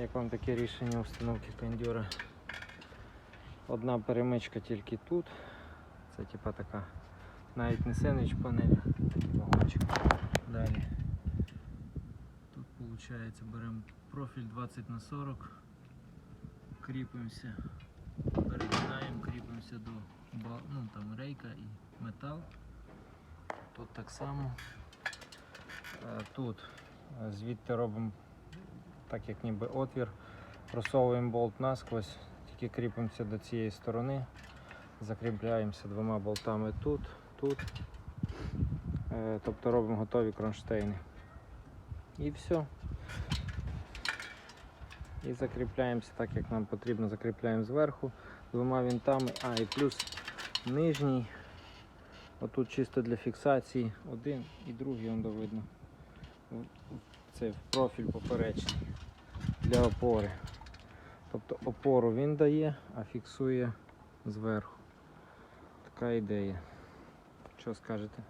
Як вам таке рішення установки кондюра? Одна перемичка тільки тут. Це типа така навіть не сендвіч панель, такий вагончик. Далі. Тут виходить беремо профіль 20 на 40 кріпимося, перегинаємо, кріпимося до ну, там, рейка і метал. Тут так само. Е, Тут е, звідти робимо так як ніби отвір, просовуємо болт насквозь, тільки кріпимося до цієї сторони, закріпляємося двома болтами тут, тут. Е, Тобто робимо готові кронштейни. І все. І закріпляємося так, як нам потрібно, закріпляємо зверху двома вінтами. А, і плюс нижній. Отут чисто для фіксації один і другий он видно. Це в профіль поперечний для опори. Тобто опору він дає, а фіксує зверху. Така ідея. Що скажете?